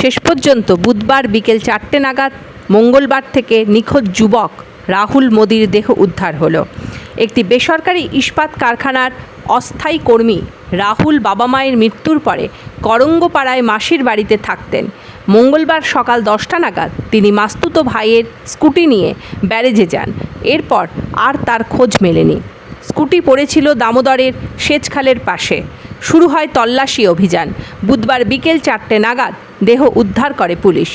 শেষ পর্যন্ত বুধবার বিকেল চারটে নাগাদ মঙ্গলবার থেকে নিখোঁজ যুবক রাহুল মোদির দেহ উদ্ধার হলো। একটি বেসরকারি ইস্পাত কারখানার অস্থায়ী কর্মী রাহুল বাবা মায়ের মৃত্যুর পরে করঙ্গপাড়ায় মাসির বাড়িতে থাকতেন। মঙ্গলবার সকাল দশটা নাগাদ তিনি মাস্তুতো ভাইয়ের স্কুটি নিয়ে ব্যারেজে যান। এরপর আর তার খোঁজ মেলেনি। স্কুটি পড়েছিল দামোদরের সেচখালের পাশে। শুরু হয় তল্লাশি অভিযান। বুধবার বিকেল চারটে নাগাদ দেহ উদ্ধার করে পুলিশ।